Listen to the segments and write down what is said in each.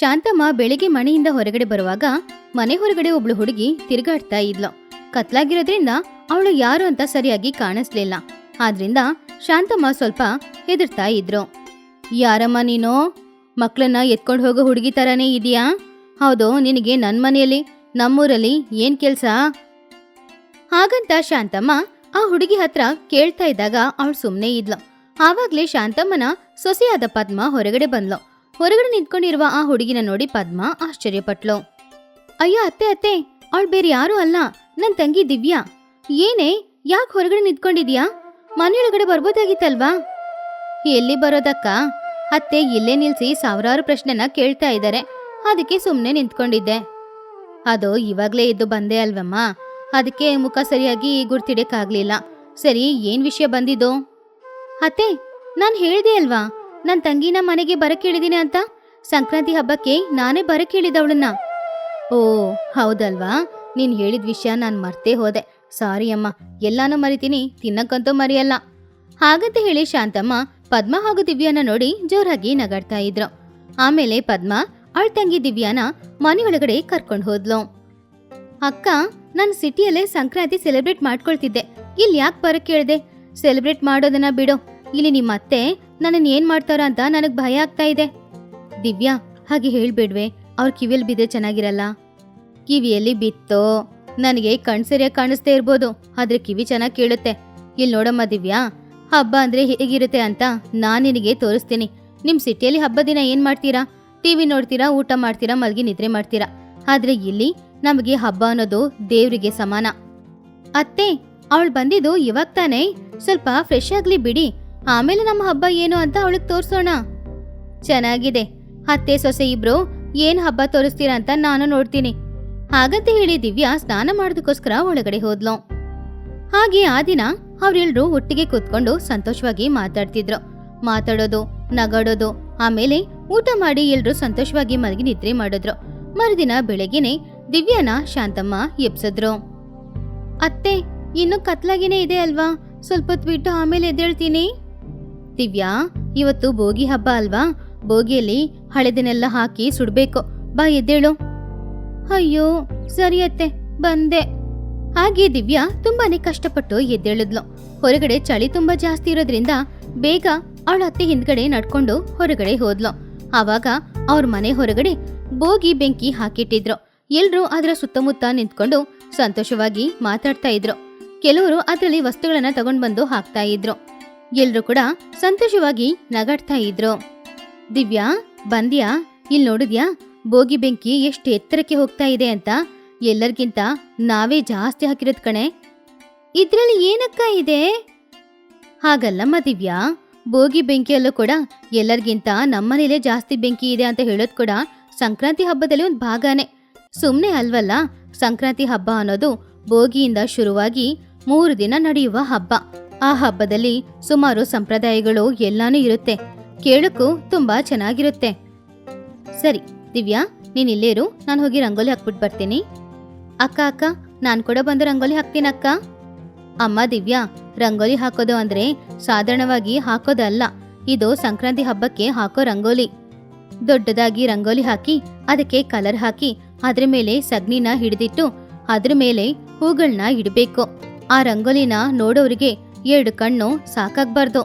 ಶಾಂತಮ್ಮ ಬೆಳಿಗ್ಗೆ ಮನೆಯಿಂದ ಹೊರಗಡೆ ಬರುವಾಗ ಮನೆ ಹೊರಗಡೆ ಒಬ್ಳು ಹುಡುಗಿ ತಿರುಗಾಡ್ತಾ ಇದ್ಲು. ಕತ್ಲಾಗಿರೋದ್ರಿಂದ ಅವಳು ಯಾರು ಅಂತ ಸರಿಯಾಗಿ ಕಾಣಿಸ್ಲಿಲ್ಲ. ಆದ್ರಿಂದ ಶಾಂತಮ್ಮ ಸ್ವಲ್ಪ ಹೆದರ್ತಾ ಇದ್ರು. ಯಾರಮ್ಮ ನೀನು? ಮಕ್ಕಳನ್ನ ಎತ್ಕೊಂಡು ಹೋಗೋ ಹುಡುಗಿ ತರಾನೇ ಇದೆಯಾ ಹೌದು, ನಿನಗೆ ನನ್ನ ಮನೆಯಲ್ಲಿ, ನಮ್ಮೂರಲ್ಲಿ ಏನ್ ಕೆಲ್ಸ? ಹಾಗಂತ ಶಾಂತಮ್ಮ ಆ ಹುಡುಗಿ ಹತ್ರ ಕೇಳ್ತಾ ಇದ್ದಾಗ ಅವಳು ಸುಮ್ಮನೆ ಇದ್ಲು. ಆವಾಗ್ಲೇ ಶಾಂತಮ್ಮನ ಸೊಸೆಯಾದ ಪದ್ಮ ಹೊರಗಡೆ ಬಂದ್ಲು. ಹೊರಗಡೆ ನಿಂತ್ಕೊಂಡಿರುವ ಆ ಹುಡುಗಿನ ನೋಡಿ ಪದ್ಮ ಆಶ್ಚರ್ಯಪಟ್ಲು. ಅಯ್ಯೋ ಅತ್ತೆ ಅತ್ತೆ, ಅವಳು ಬೇರೆ ಯಾರೂ ಅಲ್ಲ. ನನ್ನ ತಂಗಿ ದಿವ್ಯಾ. ಏನೇ, ಯಾಕೆ ಹೊರಗಡೆ ನಿಂತ್ಕೊಂಡಿದ್ಯಾ? ಮನೆಯೊಳಗಡೆ ಬರ್ಬೋದಾಗಿತ್ತಲ್ವಾ? ಎಲ್ಲಿ ಬರೋದಕ್ಕ? ಅತ್ತೆ ಇಲ್ಲೇ ನಿಲ್ಸಿ ಸಾವಿರಾರು ಪ್ರಶ್ನೆನ ಕೇಳ್ತಾ ಇದ್ದಾರೆ. ಅದಕ್ಕೆ ಸುಮ್ಮನೆ ನಿಂತ್ಕೊಂಡಿದ್ದೆ. ಅದು, ಇವಾಗ್ಲೇ ಇದ್ದು ಬಂದೆ ಅಲ್ವಮ್ಮ. ಅದಕ್ಕೆ ಮುಖ ಸರಿಯಾಗಿ ಗುರ್ತಿಡಕ್ಕಾಗ್ಲಿಲ್ಲ. ಸರಿ, ಏನ್ ವಿಷಯ ಬಂದಿದ್ದು? ಅತ್ತೆ, ನಾನು ಹೇಳಿದೆ ಅಲ್ವಾ? ನನ್ ತಂಗಿನ ಮನೆಗೆ ಬರಕ್ಕೇಳಿದೀನಿ ಅಂತ? ಸಂಕ್ರಾಂತಿ ಹಬ್ಬಕ್ಕೆ ನಾನೇ ಬರಕ್ಕೇಳಿದವಳನ್ನ. ಓ, ಹೌದಲ್ವಾ? ನೀನ್ ಹೇಳಿದ ವಿಷಯ ನಾನ್ ಮರ್ತೇ ಹೋದೆ. ಸಾರಿ ಅಮ್ಮ, ಎಲ್ಲಾನು ಮರಿತೀನಿ, ತಿನ್ನಕ್ಕಂತೂ ಮರೆಯಲ್ಲ. ಹಾಗಂತ ಹೇಳಿ ಶಾಂತಮ್ಮ ಪದ್ಮ ಹಾಗೂ ದಿವ್ಯಾನ ನೋಡಿ ಜೋರಾಗಿ ನಗಾಡ್ತಾ ಇದ್ರು. ಆಮೇಲೆ ಪದ್ಮ ಅಳ್ ತಂಗಿ ದಿವ್ಯಾನ ಮನೆಯೊಳಗಡೆ ಕರ್ಕೊಂಡು ಹೋದ್ಲು. ಅಕ್ಕ, ನಾನು ಸಿಟಿಯಲ್ಲೇ ಸಂಕ್ರಾಂತಿ ಸೆಲೆಬ್ರೇಟ್ ಮಾಡ್ಕೊಳ್ತಿದ್ದೆ. ಇಲ್ಲಿ ಯಾಕೆ ಬರಕ್ಕೆ ಕೇಳ್ದೆ ಸೆಲೆಬ್ರೇಟ್ ಮಾಡೋದನ್ನ ಬಿಡು. ಇಲ್ಲಿ ನಿಮ್ಮ ಅತ್ತೆ ನನ್ನನ್ನು ಏನ್ ಮಾಡ್ತಾರ ಅಂತ ನನಗ್ ಭಯ ಆಗ್ತಾ ಇದೆ. ದಿವ್ಯಾ, ಹಾಗೆ ಹೇಳ್ಬೇಡ್ವೆ, ಅವ್ರ ಕಿವಿಯಲ್ಲಿ ಬಿದ್ದೆ ಚೆನ್ನಾಗಿರಲ್ಲ. ಕಿವಿಯಲ್ಲಿ ಬಿತ್ತೋ, ನನಗೆ ಕಣ್ ಸರಿಯಾಗಿ ಕಾಣಿಸ್ದೇ ಇರ್ಬೋದು, ಆದ್ರೆ ಕಿವಿ ಚೆನ್ನಾಗಿ ಕೇಳುತ್ತೆ. ಇಲ್ಲಿ ನೋಡಮ್ಮ ದಿವ್ಯಾ, ಹಬ್ಬ ಅಂದ್ರೆ ಹೇಗಿರುತ್ತೆ ಅಂತ ನಾನ್ ನಿನಗೆ ತೋರಿಸ್ತೀನಿ. ನಿಮ್ ಸಿಟಿಯಲ್ಲಿ ಹಬ್ಬ ದಿನ ಏನ್ ಮಾಡ್ತೀರಾ? ಟಿವಿ ನೋಡ್ತೀರಾ, ಊಟ ಮಾಡ್ತೀರಾ, ಮಲ್ಗಿ ನಿದ್ರೆ ಮಾಡ್ತೀರಾ? ಆದ್ರೆ ಇಲ್ಲಿ ನಮಗೆ ಹಬ್ಬ ಅನ್ನೋದು ದೇವ್ರಿಗೆ ಸಮಾನ. ಅತ್ತೆ, ಅವಳು ಬಂದಿದ್ದು ಇವಾಗ ತಾನೇ? ಸ್ವಲ್ಪ ಫ್ರೆಶ್ ಆಗ್ಲಿ ಬಿಡಿ. ಆಮೇಲೆ ನಮ್ಮ ಹಬ್ಬ ಏನು ಅಂತ ಅವಳಿಗೆ ತೋರಿಸೋಣ. ಚೆನ್ನಾಗಿದೆ. ಅತ್ತೆ, ಸೊಸೆ ಇಬ್ರು ಏನ್ ಹಬ್ಬ ತೋರಿಸ್ತೀರಾ ಅಂತ ನಾನು ನೋಡ್ತೀನಿ. ಹಾಗಂತ ಹೇಳಿ ದಿವ್ಯಾ ಸ್ನಾನ ಮಾಡೋದಕ್ಕೋಸ್ಕರ ಒಳಗಡೆ ಹೋದ್ಲು. ಹಾಗೆ ಆ ದಿನ ಅವರೆಲ್ಲರೂ ಒಟ್ಟಿಗೆ ಕೂತ್ಕೊಂಡು ಸಂತೋಷವಾಗಿ ಮಾತಾಡ್ತಿದ್ರು. ಮಾತಾಡೋದು, ನಗಾಡೋದು, ಆಮೇಲೆ ಊಟ ಮಾಡಿ ಎಲ್ರು ಸಂತೋಷವಾಗಿ ಮಲಗಿ ನಿದ್ರೆ ಮಾಡಿದ್ರು. ಮರುದಿನ ಬೆಳಗ್ಗೆನೆ ದಿವ್ಯಾನ ಶಾಂತಮ್ಮ ಎಬ್ಸಿದ್ರು. ಅತ್ತೆ, ಇನ್ನು ಕತ್ಲಾಗಿನೇ ಇದೆ ಅಲ್ವಾ? ಸ್ವಲ್ಪ ಬಿಟ್ಟು ಆಮೇಲೆ ಎದ್ದೇಳ್ತೀನಿ. ದಿವ್ಯಾ ಇವತ್ತು ಬೋಗಿ ಹಬ್ಬ ಅಲ್ವಾ? ಭೋಗಿಯಲ್ಲಿ ಹಳೆದನ್ನೆಲ್ಲ ಹಾಕಿ ಸುಡ್ಬೇಕು. ಬಾ ಎದ್ದೇಳು. ಅಯ್ಯೋ ಸರಿಯತ್ತೆ ಬಂದೆ. ಹಾಗೆ ದಿವ್ಯಾ ತುಂಬಾನೇ ಕಷ್ಟಪಟ್ಟು ಎದ್ದೇಳಿದ್ಲು. ಹೊರಗಡೆ ಚಳಿ ತುಂಬಾ ಜಾಸ್ತಿ ಇರೋದ್ರಿಂದ ಬೇಗ ಅವಳ ಅತ್ತೆ ಹಿಂದ್ಗಡೆ ನಡ್ಕೊಂಡು ಹೊರಗಡೆ ಹೋದ್ಲು. ಆವಾಗ ಅವ್ರ ಮನೆ ಹೊರಗಡೆ ಬೋಗಿ ಬೆಂಕಿ ಹಾಕಿಟ್ಟಿದ್ರು. ಎಲ್ರೂ ಅದರ ಸುತ್ತಮುತ್ತ ನಿಂತ್ಕೊಂಡು ಸಂತೋಷವಾಗಿ ಮಾತಾಡ್ತಾ ಇದ್ರು. ಕೆಲವರು ಅದರಲ್ಲಿ ವಸ್ತುಗಳನ್ನ ತಗೊಂಡ್ಬಂದು ಹಾಕ್ತಾ ಇದ್ರು. ಎಲ್ರೂ ಕೂಡ ಸಂತೋಷವಾಗಿ ನಗಾಡ್ತಾ ಇದ್ರು. ದಿವ್ಯಾ, ಬಂದ್ಯಾ ಇಲ್ಲಿ ನೋಡಿದ್ಯಾ ಬೋಗಿ ಬೆಂಕಿ ಎಷ್ಟು ಎತ್ತರಕ್ಕೆ ಹೋಗ್ತಾ ಇದೆ ಅಂತ ಎಲ್ಲರಿಗಿಂತ ನಾವೇ ಜಾಸ್ತಿ ಹಾಕಿರೋದ್ ಕಣೆ. ಇದ್ರಲ್ಲಿ ಏನಕ್ಕ ಇದೆ? ಹಾಗಲ್ಲಮ್ಮ ದಿವ್ಯಾ ಬೋಗಿ ಬೆಂಕಿಯಲ್ಲೂ ಕೂಡ ಎಲ್ಲರಿಗಿಂತ ನಮ್ಮನೇಲೆ ಜಾಸ್ತಿ ಬೆಂಕಿ ಇದೆ ಅಂತ ಹೇಳೋದ್ ಕೂಡ ಸಂಕ್ರಾಂತಿ ಹಬ್ಬದಲ್ಲಿ ಒಂದು ಭಾಗನೇ. ಸುಮ್ಮನೆ ಅಲ್ವಲ್ಲ, ಸಂಕ್ರಾಂತಿ ಹಬ್ಬ ಅನ್ನೋದು ಬೋಗಿಯಿಂದ ಶುರುವಾಗಿ ಮೂರು ದಿನ ನಡೆಯುವ ಹಬ್ಬ. ಆ ಹಬ್ಬದಲ್ಲಿ ಸುಮಾರು ಸಂಪ್ರದಾಯಗಳು ಎಲ್ಲಾನು ಇರುತ್ತೆ. ಕೇಳಕ್ಕೂ ತುಂಬಾ ಚೆನ್ನಾಗಿರುತ್ತೆ. ಸರಿ, ದಿವ್ಯಾ, ನೀನ್ ಇಲ್ಲೇರು ನಾನು ಹೋಗಿ ರಂಗೋಲಿ ಹಾಕ್ಬಿಟ್ಟು ಬರ್ತೀನಿ. ಅಕ್ಕ ಅಕ್ಕ, ನಾನು ಕೂಡ ಬಂದು ರಂಗೋಲಿ ಹಾಕ್ತೀನಿ, ಅಕ್ಕ. ಅಮ್ಮ, ದಿವ್ಯಾ, ರಂಗೋಲಿ ಹಾಕೋದು ಅಂದ್ರೆ ಸಾಧಾರಣವಾಗಿ ಹಾಕೋದಲ್ಲ ಇದು ಸಂಕ್ರಾಂತಿ ಹಬ್ಬಕ್ಕೆ ಹಾಕೋ ರಂಗೋಲಿ. ದೊಡ್ಡದಾಗಿ ರಂಗೋಲಿ ಹಾಕಿ, ಅದಕ್ಕೆ ಕಲರ್ ಹಾಕಿ, ಅದ್ರ ಮೇಲೆ ಸಗ್ನಿನ ಹಿಡಿದಿಟ್ಟು, ಅದ್ರ ಮೇಲೆ ಹೂಗಳನ್ನ ಇಡಬೇಕು. ಆ ರಂಗೋಲಿನ ನೋಡೋರಿಗೆ ಎರಡು ಕಣ್ಣು ಸಾಕಾಗ್ಬಾರ್ದು.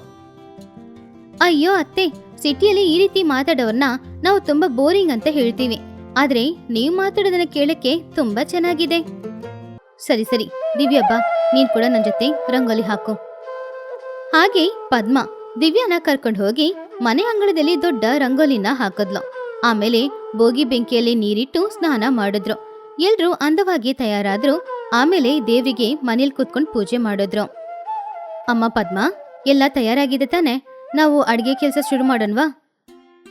ಅಯ್ಯೋ ಅತ್ತೆ, ಸಿಟಿಯಲ್ಲಿ ಈ ರೀತಿ ಮಾತಾಡೋರ್ನ ನಾವು ತುಂಬಾ ಬೋರಿಂಗ್ ಅಂತ ಹೇಳ್ತೀವಿ. ಆದ್ರೆ ನೀವು ಮಾತಾಡೋದನ್ನ ಕೇಳಕ್ಕೆ ತುಂಬಾ ಚೆನ್ನಾಗಿದೆ. ಸರಿ ಸರಿ. ದಿವ್ಯಬ್ಬ, ನೀನ್ ಕೂಡ ನನ್ನ ಜೊತೆ ರಂಗೋಲಿ ಹಾಕು. ಹಾಗೆ ಪದ್ಮ ದಿವ್ಯಾನ ಕರ್ಕೊಂಡು ಹೋಗಿ ಮನೆ ಅಂಗಳದಲ್ಲಿ ದೊಡ್ಡ ರಂಗೋಲಿನ ಹಾಕದ್ಲು. ಆಮೇಲೆ ಬೋಗಿ ಬೆಂಕಿಯಲ್ಲಿ ನೀರಿಟ್ಟು ಸ್ನಾನ ಮಾಡಿದ್ರು. ಎಲ್ರೂ ಅಂದವಾಗಿ ತಯಾರಾದ್ರು. ಆಮೇಲೆ ದೇವಿಗೆ ಮನೇಲಿ ಕೂತ್ಕೊಂಡು ಪೂಜೆ ಮಾಡಿದ್ರು. ಅಮ್ಮ ಪದ್ಮ, ಎಲ್ಲ ತಯಾರಾಗಿದೆ ತಾನೆ. ನಾವು ಅಡಿಗೆ ಕೆಲಸ ಶುರು ಮಾಡೋಣವಾ?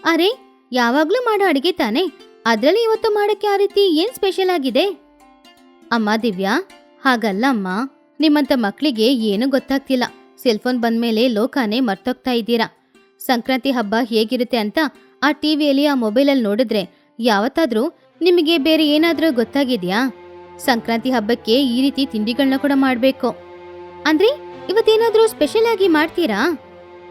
ಅರೆ, ಯಾವಾಗ್ಲೂ ಮಾಡೋ ಅಡಿಗೆ ತಾನೆ. ಅದರಲ್ಲಿ ಇವತ್ತು ಮಾಡಕ್ಕೆ ಆ ರೀತಿ ಏನ್ ಸ್ಪೆಷಲ್ ಆಗಿದೆ? ಅಮ್ಮ ದಿವ್ಯಾ, ಹಾಗಲ್ಲ ಅಮ್ಮ. ನಿಮ್ಮಂತ ಮಕ್ಕಳಿಗೆ ಏನೂ ಗೊತ್ತಾಗ್ತಿಲ್ಲ. ಸೆಲ್ಫೋನ್ ಬಂದ್ಮೇಲೆ ಲೋಕಾನೇ ಮರ್ತೋಗ್ತಾ ಇದ್ದೀರಾ. ಸಂಕ್ರಾಂತಿ ಹಬ್ಬ ಹೇಗಿರುತ್ತೆ ಅಂತ ಆ ಟಿವಿಯಲ್ಲಿ ಆ ಮೊಬೈಲಲ್ಲಿ ನೋಡಿದ್ರೆ ಯಾವತ್ತಾದ್ರೂ ನಿಮಗೆ ಬೇರೆ ಏನಾದರೂ ಗೊತ್ತಾಗಿದ್ಯಾ? ಸಂಕ್ರಾಂತಿ ಹಬ್ಬಕ್ಕೆ ಈ ರೀತಿ ತಿಂಡಿಗಳನ್ನ ಕೂಡ ಮಾಡಬೇಕು. ಅಂದ್ರೆ ಇವತ್ತೇನಾದ್ರೂ ಸ್ಪೆಷಲ್ ಆಗಿ ಮಾಡ್ತೀರಾ?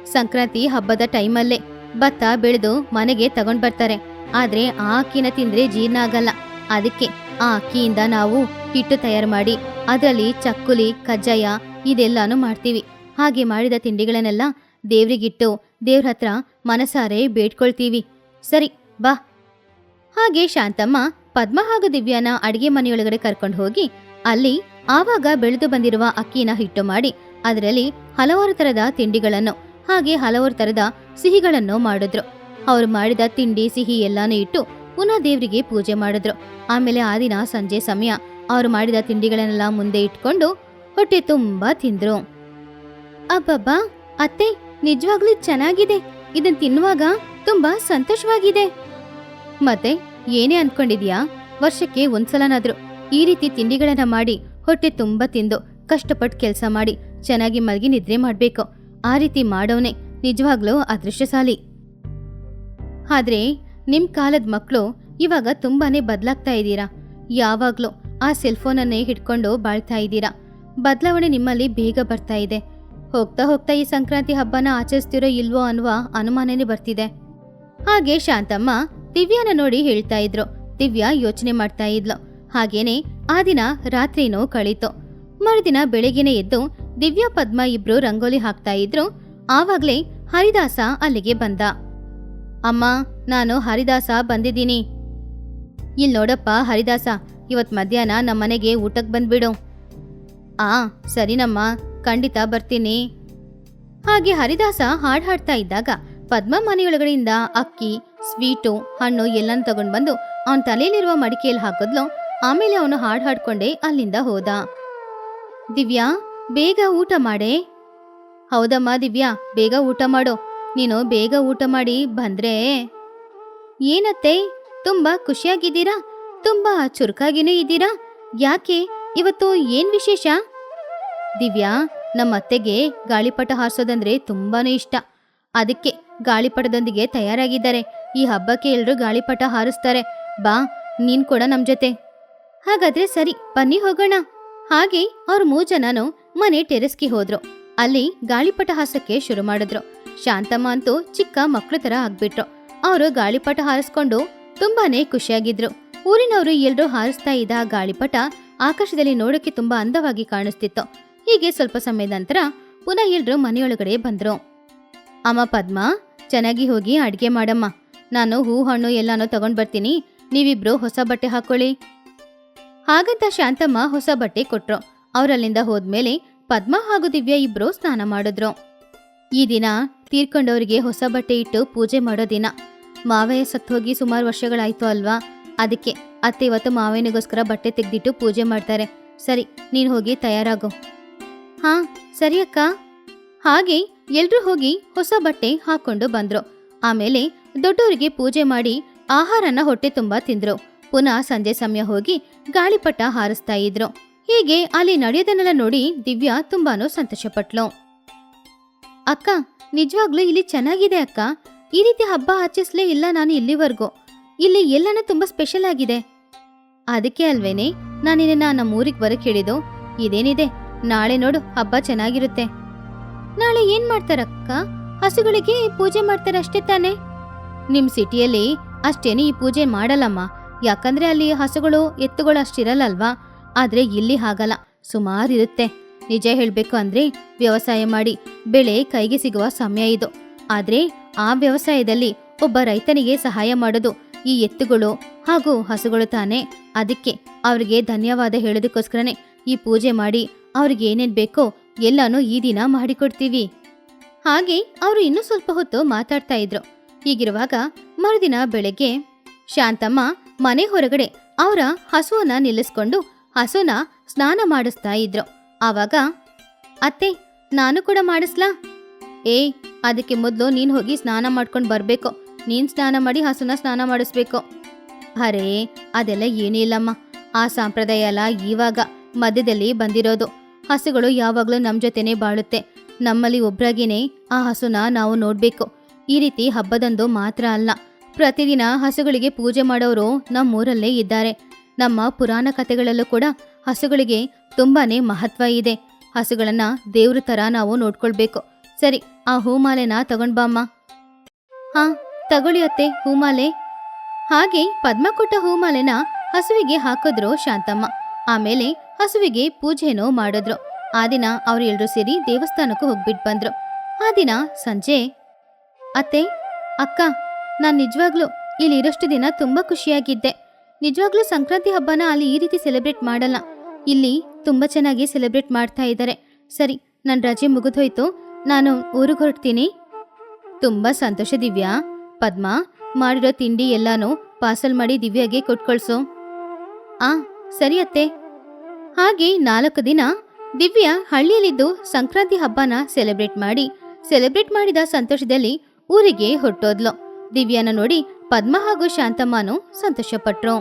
ಸಂಕ್ರಾಂತಿ ಹಬ್ಬದ ಟೈಮಲ್ಲೇ ಭತ್ತ ಬೆಳೆದು ಮನೆಗೆ ತಗೊಂಡ್ ಬರ್ತಾರೆ. ಆದ್ರೆ ಆ ಅಕ್ಕಿನ ತಿಂದ್ರೆ ಜೀರ್ಣ ಆಗಲ್ಲ. ಅದಕ್ಕೆ ಆ ಅಕ್ಕಿಯಿಂದ ನಾವು ಹಿಟ್ಟು ತಯಾರು ಮಾಡಿ, ಅದರಲ್ಲಿ ಚಕ್ಕುಲಿ, ಕಜ್ಜಾಯ ಇದೆಲ್ಲಾನು ಮಾಡ್ತೀವಿ. ಹಾಗೆ ಮಾಡಿದ ತಿಂಡಿಗಳನ್ನೆಲ್ಲ ದೇವ್ರಿಗಿಟ್ಟು ದೇವ್ರ ಹತ್ರ ಮನಸಾರೆ ಬೇಡ್ಕೊಳ್ತೀವಿ. ಸರಿ, ಬಾ. ಹಾಗೆ ಶಾಂತಮ್ಮ ಪದ್ಮ ಹಾಗೂ ದಿವ್ಯಾನ ಅಡಿಗೆ ಮನೆಯೊಳಗಡೆ ಕರ್ಕೊಂಡು ಹೋಗಿ ಅಲ್ಲಿ ಆವಾಗ ಬೆಳೆದು ಬಂದಿರುವ ಅಕ್ಕಿನ ಹಿಟ್ಟು ಮಾಡಿ ಅದರಲ್ಲಿ ಹಲವಾರು ತರದ ತಿಂಡಿಗಳನ್ನು, ಹಾಗೆ ಹಲವಾರು ತರದ ಸಿಹಿಗಳನ್ನು ಮಾಡಿದ್ರು. ಅವ್ರು ಮಾಡಿದ ತಿಂಡಿ, ಸಿಹಿ ಎಲ್ಲಾನು ಇಟ್ಟು ಪುನಃ ದೇವರಿಗೆ ಪೂಜೆ ಮಾಡಿದ್ರು. ಆಮೇಲೆ ಆ ದಿನ ಸಂಜೆ ಸಮಯ ಅವರು ಮಾಡಿದ ತಿಂಡಿಗಳನ್ನೆಲ್ಲ ಮುಂದೆ ಇಟ್ಕೊಂಡು ಹೊಟ್ಟೆ ತುಂಬಾ ತಿಂದ್ರು. ಅಬ್ಬಬ್ಬಾ! ಅತ್ತೆ, ನಿಜವಾಗ್ಲೂ ಚೆನ್ನಾಗಿದೆ. ಇದನ್ ತಿನ್ನುವಾಗ ತುಂಬಾ ಸಂತೋಷವಾಗಿದೆ. ಮತ್ತೆ ಏನೇ ಅನ್ಕೊಂಡಿದ್ಯಾ? ವರ್ಷಕ್ಕೆ ಒಂದ್ಸಲನಾದ್ರೂ ಈ ರೀತಿ ತಿಂಡಿಗಳನ್ನ ಮಾಡಿ ಹೊಟ್ಟೆ ತುಂಬಾ ತಿಂದು ಕಷ್ಟಪಟ್ಟು ಕೆಲಸ ಮಾಡಿ ಚೆನ್ನಾಗಿ ಮಲಗಿ ನಿದ್ರೆ ಮಾಡಬೇಕು. ಆ ರೀತಿ ಮಾಡೋನೆ ನಿಜವಾಗ್ಲೂ ಅದೃಷ್ಟಶಾಲಿ. ಆದ್ರೆ ನಿಮ್ಮ ಕಾಲದ ಮಕ್ಕಳು ಇವಾಗ ತುಂಬಾನೇ ಬದಲಾಗ್ತಾ ಇದ್ದೀರಾ? ಯಾವಾಗ್ಲೂ ಆ ಸೆಲ್ಫೋನನ್ನೇ ಹಿಡ್ಕೊಂಡು ಬಾಳ್ತಾ ಇದ್ದೀರಾ? ಬದಲಾವಣೆ ನಿಮ್ಮಲ್ಲಿ ಬೇಗ ಬರ್ತಾ ಇದೆ. ಹೋಗ್ತಾ ಹೋಗ್ತಾ ಈ ಸಂಕ್ರಾಂತಿ ಹಬ್ಬನ ಆಚರಿಸ್ತಿರೋ ಇಲ್ವೋ ಅನ್ನುವ ಅನುಮಾನನೇ ಬರ್ತಿದೆ. ಹಾಗೆ ಶಾಂತಮ್ಮ ದಿವ್ಯಾನ ನೋಡಿ ಹೇಳ್ತಾ ಇದ್ರು. ದಿವ್ಯಾ ಯೋಚನೆ ಮಾಡ್ತಾ ಇದ್ಲು. ಹಾಗೇನೆ ಆ ದಿನ ರಾತ್ರಿನೂ ಕಳೀತು. ಮರುದಿನ ಬೆಳಗ್ಗೆನೆ ಎದ್ದು ದಿವ್ಯಾ, ಪದ್ಮ ಇಬ್ರು ರಂಗೋಲಿ ಹಾಕ್ತಾ ಇದ್ರು. ಆವಾಗ್ಲೇ ಹರಿದಾಸ ಅಲ್ಲಿಗೆ ಬಂದ. ಅಮ್ಮ, ನಾನು ಹರಿದಾಸ ಬಂದಿದ್ದೀನಿ. ಇಲ್ಲಿ ನೋಡಪ್ಪ ಹರಿದಾಸ, ಇವತ್ ಮಧ್ಯಾಹ್ನ ನಮ್ಮನೆಗೆ ಊಟಕ್ ಬಂದ್ಬಿಡು. ಆ, ಸರಿನಮ್ಮ, ಖಂಡಿತ ಬರ್ತೀನಿ. ಹಾಗೆ ಹರಿದಾಸ ಹಾಡ್ ಹಾಡ್ತಾ ಇದ್ದಾಗ ಪದ್ಮ ಮನೆಯೊಳಗಡೆಯಿಂದ ಅಕ್ಕಿ, ಸ್ವೀಟು, ಹಣ್ಣು ಎಲ್ಲಾನು ತಗೊಂಡ್ ಬಂದು ಅವನ ತಲೆಯಲ್ಲಿರುವ ಮಡಿಕೆಯಲ್ಲಿ ಹಾಕಿದ್ಲು. ಆಮೇಲೆ ಅವನು ಹಾಡ್ ಹಾಡ್ಕೊಂಡೇ ಅಲ್ಲಿಂದ ಹೋದ. ದಿವ್ಯಾ, ಬೇಗ ಊಟ ಮಾಡೆ. ಹೌದಮ್ಮ ದಿವ್ಯಾ, ಬೇಗ ಊಟ ಮಾಡು. ನೀನು ಬೇಗ ಊಟ ಮಾಡಿ ಬಂದ್ರೆ. ಏನತ್ತೆ, ತುಂಬಾ ಖುಷಿಯಾಗಿದ್ದೀರಾ? ತುಂಬಾ ಚುರುಕಾಗಿನೂ ಇದ್ದೀರಾ? ಯಾಕೆ, ಇವತ್ತು ಏನ್ ವಿಶೇಷ? ದಿವ್ಯಾ ನಮ್ಮ ಅತ್ತೆಗೆ ಗಾಳಿಪಟ ಹಾರಿಸೋದಂದ್ರೆ ತುಂಬಾನೇ ಇಷ್ಟ. ಅದಕ್ಕೆ ಗಾಳಿಪಟದೊಂದಿಗೆ ತಯಾರಾಗಿದ್ದಾರೆ. ಈ ಹಬ್ಬಕ್ಕೆ ಎಲ್ಲರೂ ಗಾಳಿಪಟ ಹಾರಿಸ್ತಾರೆ. ಬಾ, ನೀನ್ ಕೂಡ ನಮ್ ಜೊತೆ. ಹಾಗಾದ್ರೆ ಸರಿ, ಬನ್ನಿ ಹೋಗೋಣ. ಹಾಗೆ ಅವ್ರ ಮೂ ಜನನು ಮನೆ ಟೆರೆಸ್ಗೆ ಹೋದ್ರು. ಅಲ್ಲಿ ಗಾಳಿಪಟ ಹಾಸಕ್ಕೆ ಶುರು ಮಾಡಿದ್ರು. ಶಾಂತಮ್ಮ ಅಂತೂ ಚಿಕ್ಕ ಮಕ್ಳು ತರ ಆಗ್ಬಿಟ್ರು. ಅವರು ಗಾಳಿಪಟ ಹಾರಿಸ್ಕೊಂಡು ತುಂಬಾನೇ ಖುಷಿಯಾಗಿದ್ರು. ಊರಿನವರು ಎಲ್ರು ಹಾರಿಸ್ತಾ ಇದ್ದ ಗಾಳಿಪಟ ಆಕಾಶದಲ್ಲಿ ನೋಡೋಕೆ ತುಂಬಾ ಅಂದವಾಗಿ ಕಾಣಿಸ್ತಿತ್ತು. ಹೀಗೆ ಸ್ವಲ್ಪ ಸಮಯದ ನಂತರ ಪುನಃ ಎಲ್ರು ಮನೆಯೊಳಗಡೆ ಬಂದ್ರು. ಅಮ್ಮ ಪದ್ಮ, ಚೆನ್ನಾಗಿ ಹೋಗಿ ಅಡ್ಗೆ ಮಾಡಮ್ಮ. ನಾನು ಹೂ, ಹಣ್ಣು ಎಲ್ಲಾನು ತಗೊಂಡ್ ಬರ್ತೀನಿ. ನೀವಿಬ್ರು ಹೊಸ ಬಟ್ಟೆ ಹಾಕೊಳ್ಳಿ. ಹಾಗಂತ ಶಾಂತಮ್ಮ ಹೊಸ ಬಟ್ಟೆ ಕೊಟ್ರು. ಅವರಲ್ಲಿಂದ ಹೋದ್ಮೇಲೆ ಪದ್ಮ ಹಾಗೂ ದಿವ್ಯಾ ಇಬ್ರು ಸ್ನಾನ ಮಾಡಿದ್ರು. ಈ ದಿನ ತೀರ್ಕೊಂಡವರಿಗೆ ಹೊಸ ಬಟ್ಟೆ ಇಟ್ಟು ಪೂಜೆ ಮಾಡೋ ದಿನ. ಮಾವಯ್ಯ ಸತ್ತೋಗಿ ಸುಮಾರು ವರ್ಷಗಳಾಯ್ತು ಅಲ್ವಾ? ಅದಕ್ಕೆ ಅತ್ತೆ ಇವತ್ತು ಮಾವಯ್ಯನಿಗೋಸ್ಕರ ಬಟ್ಟೆ ತೆಗೆದಿಟ್ಟು ಪೂಜೆ ಮಾಡ್ತಾರೆ. ಸರಿ, ನೀನು ಹೋಗಿ ತಯಾರಾಗು. ಹಾ, ಸರಿ ಅಕ್ಕ. ಹಾಗೆ ಎಲ್ರೂ ಹೋಗಿ ಹೊಸ ಬಟ್ಟೆ ಹಾಕೊಂಡು ಬಂದ್ರು. ಆಮೇಲೆ ದೊಡ್ಡವರಿಗೆ ಪೂಜೆ ಮಾಡಿ ಆಹಾರನ ಹೊಟ್ಟೆ ತುಂಬಾ ತಿಂದ್ರು. ಪುನಃ ಸಂಜೆ ಸಮಯ ಹೋಗಿ ಗಾಳಿಪಟ ಹಾರಿಸ್ತಾ ಇದ್ರು. ಹೀಗೆ ಅಲ್ಲಿ ನಡೆಯೋದನ್ನೆಲ್ಲ ನೋಡಿ ದಿವ್ಯಾ ತುಂಬಾನು ಸಂತೋಷಪಟ್ಲು. ಅಕ್ಕ, ನಿಜವಾಗ್ಲೂ ಇಲ್ಲಿ ಚೆನ್ನಾಗಿದೆ ಅಕ್ಕ. ಈ ರೀತಿ ಹಬ್ಬ ಆಚರಿಸ್ಲೇ ಇಲ್ಲ ನಾನು ಇಲ್ಲಿವರೆಗೂ. ಇಲ್ಲಿ ಎಲ್ಲನೂ ತುಂಬಾ ಸ್ಪೆಷಲ್ ಆಗಿದೆ. ಅದಕ್ಕೆ ಅಲ್ವೇನೆ ನಾನು ನಿನ್ನ ನಮ್ಮ ಊರಿಗೆ ಬರಕ್ ಹೇಳಿದ್ದು? ಇದೇನಿದೆ? ನಾಳೆ ನೋಡು, ಹಬ್ಬ ಚೆನ್ನಾಗಿರುತ್ತೆ. ನಾಳೆ ಏನ್ ಮಾಡ್ತಾರಕ್ಕ? ಹಸುಗಳಿಗೆ ಪೂಜೆ ಮಾಡ್ತಾರಷ್ಟೇ ತಾನೆ? ನಿಮ್ ಸಿಟಿಯಲ್ಲಿ ಅಷ್ಟೇನೆ ಈ ಪೂಜೆ ಮಾಡಲ್ಲಮ್ಮ. ಯಾಕಂದ್ರೆ ಅಲ್ಲಿ ಹಸುಗಳು ಎತ್ತುಗಳು ಅಷ್ಟಿರಲ್ಲಲ್ವಾ? ಆದ್ರೆ ಇಲ್ಲಿ ಹಾಗಲ್ಲ. ಸುಮಾರು ಇರುತ್ತೆ. ನಿಜ ಹೇಳ್ಬೇಕು ಅಂದ್ರೆ ವ್ಯವಸಾಯ ಮಾಡಿ, ಬೆಳೆ ಕೈಗೆ ಸಿಗುವ ಸಮಯ ಇದು. ಆದ್ರೆ ಆ ವ್ಯವಸಾಯದಲ್ಲಿ ಒಬ್ಬ ರೈತನಿಗೆ ಸಹಾಯ ಮಾಡೋದು ಈ ಎತ್ತುಗಳು ಹಾಗೂ ಹಸುಗಳು ತಾನೆ. ಅದಕ್ಕೆ ಅವ್ರಿಗೆ ಧನ್ಯವಾದ ಹೇಳೋದಕ್ಕೋಸ್ಕರನೇ ಈ ಪೂಜೆ ಮಾಡಿ ಅವ್ರಿಗೆ ಏನೇನ್ ಬೇಕೋ ಎಲ್ಲಾನು ಈ ದಿನ ಮಾಡಿಕೊಡ್ತೀವಿ. ಹಾಗೆ ಅವರು ಇನ್ನೂ ಸ್ವಲ್ಪ ಹೊತ್ತು ಮಾತಾಡ್ತಾ ಇದ್ರು. ಹೀಗಿರುವಾಗ ಮರುದಿನ ಬೆಳಗ್ಗೆ ಶಾಂತಮ್ಮ ಮನೆ ಹೊರಗಡೆ ಅವರ ಹಸುವನ್ನ ನಿಲ್ಲಿಸ್ಕೊಂಡು ಹಸುನ ಸ್ನಾನ ಮಾಡಿಸ್ತಾ ಇದ್ರು. ಆವಾಗ, ಅತ್ತೆ, ನಾನು ಕೂಡ ಮಾಡಿಸ್ಲಾ? ಏ ಅದಕ್ಕೆ ಮೊದಲು ನೀನು ಹೋಗಿ ಸ್ನಾನ ಮಾಡ್ಕೊಂಡು ಬರಬೇಕು. ನೀನು ಸ್ನಾನ ಮಾಡಿ ಹಸುನ ಸ್ನಾನ ಮಾಡಿಸ್ಬೇಕು. ಅರೇ, ಅದೆಲ್ಲ ಏನಿಲ್ಲಮ್ಮ ಆ ಸಂಪ್ರದಾಯ ಎಲ್ಲ ಇವಾಗ ಮಧ್ಯದಲ್ಲಿ ಬಂದಿರೋದು. ಹಸುಗಳು ಯಾವಾಗಲೂ ನಮ್ಮ ಜೊತೆನೇ ಬಾಳುತ್ತೆ. ನಮ್ಮಲ್ಲಿ ಒಬ್ರಾಗಿನೇ ಆ ಹಸುನ ನಾವು ನೋಡ್ಬೇಕು. ಈ ರೀತಿ ಹಬ್ಬದಂದು ಮಾತ್ರ ಅಲ್ಲ. ಪ್ರತಿದಿನ ಹಸುಗಳಿಗೆ ಪೂಜೆ ಮಾಡೋರು ನಮ್ಮೂರಲ್ಲೇ ಇದ್ದಾರೆ. ನಮ್ಮ ಪುರಾಣ ಕಥೆಗಳಲ್ಲೂ ಕೂಡ ಹಸುಗಳಿಗೆ ತುಂಬಾನೇ ಮಹತ್ವ ಇದೆ. ಹಸುಗಳನ್ನ ದೇವ್ರ ತರ ನಾವು ನೋಡ್ಕೊಳ್ಬೇಕು. ಸರಿ, ಆ ಹೂಮಾಲೆನ ತಗೊಂಡ್ಬಾಮ್ಮ ಹಾ, ತಗೊಳ್ಳಿ ಅತ್ತೆ, ಹೂಮಾಲೆ. ಹಾಗೆ ಪದ್ಮ ಕೊಟ್ಟ ಹೂಮಾಲೆನ ಹಸುವಿಗೆ ಹಾಕಿದ್ರು ಶಾಂತಮ್ಮ. ಆಮೇಲೆ ಹಸುವಿಗೆ ಪೂಜೆನೋ ಮಾಡಿದ್ರು. ಆ ದಿನ ಅವರೆಲ್ಲರೂ ಸೇರಿ ದೇವಸ್ಥಾನಕ್ಕೂ ಹೋಗ್ಬಿಟ್ಟು ಬಂದ್ರು. ಆ ದಿನ ಸಂಜೆ. ಅತ್ತೆ, ಅಕ್ಕ ನಾನು ನಿಜವಾಗ್ಲೂ ಇಲ್ಲಿ ಇರೋಷ್ಟು ದಿನ ತುಂಬಾ ಖುಷಿಯಾಗಿದ್ದೆ. ನಿಜವಾಗ್ಲೂ ಸಂಕ್ರಾಂತಿ ಹಬ್ಬನ ಅಲ್ಲಿ ಈ ರೀತಿ ಸೆಲೆಬ್ರೇಟ್ ಮಾಡಲ್ಲ. ಇಲ್ಲಿ ತುಂಬಾ ಚೆನ್ನಾಗಿ ಸೆಲೆಬ್ರೇಟ್ ಮಾಡ್ತಾ ಇದ್ದಾರೆ ಸರಿ ನನ್ನ ರಜೆ ಮುಗಿದೋಯ್ತು ನಾನು ಊರಿಗೆ ಹೊರಡ್ತೀನಿ ತುಂಬಾ ಸಂತೋಷ ದಿವ್ಯಾ. ಪದ್ಮ, ಮಾಡಿರೋ ತಿಂಡಿ ಎಲ್ಲಾನು ಪಾರ್ಸಲ್ ಮಾಡಿ ದಿವ್ಯಾಗೆ ಕೊಟ್ಕೊಳ್ಸು. ಆ, ಸರಿ ಅತ್ತೆ. ಹಾಗೆ ನಾಲ್ಕು ದಿನ ದಿವ್ಯಾ ಹಳ್ಳಿಯಲ್ಲಿದ್ದು ಸಂಕ್ರಾಂತಿ ಹಬ್ಬನ ಸೆಲೆಬ್ರೇಟ್ ಮಾಡಿ ಸೆಲೆಬ್ರೇಟ್ ಮಾಡಿದ ಸಂತೋಷದಲ್ಲಿ ಊರಿಗೆ ಹೊರಟೋದ್ಲು. ದಿವ್ಯಾನ ನೋಡಿ ಪದ್ಮ ಹಾಗೂ ಶಾಂತಮ್ಮನು ಸಂತೋಷಪಟ್ರು.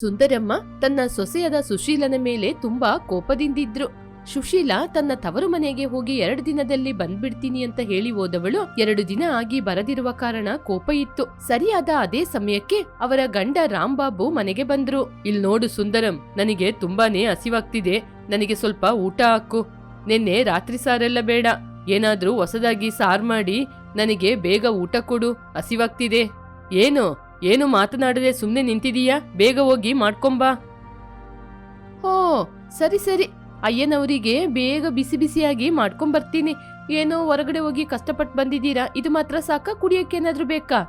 ಸುಂದರಮ್ಮ ತನ್ನ ಸೊಸೆಯಾದ ಸುಶೀಲನ ಮೇಲೆ ತುಂಬಾ ಕೋಪದಿಂದಿದ್ರು. ಸುಶೀಲ ತನ್ನ ತವರು ಮನೆಗೆ ಹೋಗಿ ಎರಡು ದಿನದಲ್ಲಿ ಬಂದ್ಬಿಡ್ತೀನಿ ಅಂತ ಹೇಳಿ ಹೋದವಳು ಎರಡು ದಿನ ಆಗಿ ಬರದಿರುವ ಕಾರಣ ಕೋಪ ಇತ್ತು. ಸರಿಯಾದ ಅದೇ ಸಮಯಕ್ಕೆ ಅವರ ಗಂಡ ರಾಂಬಾಬು ಮನೆಗೆ ಬಂದ್ರು. ಇಲ್ ನೋಡು ಸುಂದರಂ, ನನಗೆ ತುಂಬಾನೇ ಹಸಿವಾಗ್ತಿದೆ. ನನಗೆ ಸ್ವಲ್ಪ ಊಟ ಹಾಕು. ನಿನ್ನೆ ರಾತ್ರಿ ಸಾರೆಲ್ಲ ಬೇಡ. ಏನಾದ್ರೂ ಹೊಸದಾಗಿ ಸಾರ್ ಮಾಡಿ ನನಗೆ ಬೇಗ ಊಟ ಕೊಡು, ಹಸಿವಾಗ್ತಿದೆ. ಏನು ಏನು ಮಾತನಾಡದೆ ಸುಮ್ಮನೆ ನಿಂತಿದೀಯಾ? ಬೇಗ ಹೋಗಿ ಮಾಡ್ಕೊಂಬಾ. ಓ ಸರಿ ಸರಿ. ಅಯ್ಯನವರಿಗೆ ಬೇಗ ಬಿಸಿ ಬಿಸಿಯಾಗಿ ಮಾಡ್ಕೊಂಬರ್ತೀನಿ. ಏನೋ ಹೊರಗಡೆ ಹೋಗಿ ಕಷ್ಟಪಟ್ಟು ಬಂದಿದ್ದೀರಾ? ಇದು ಮಾತ್ರ ಸಾಕ? ಏನಾದರೂ ಬೇಕಾ?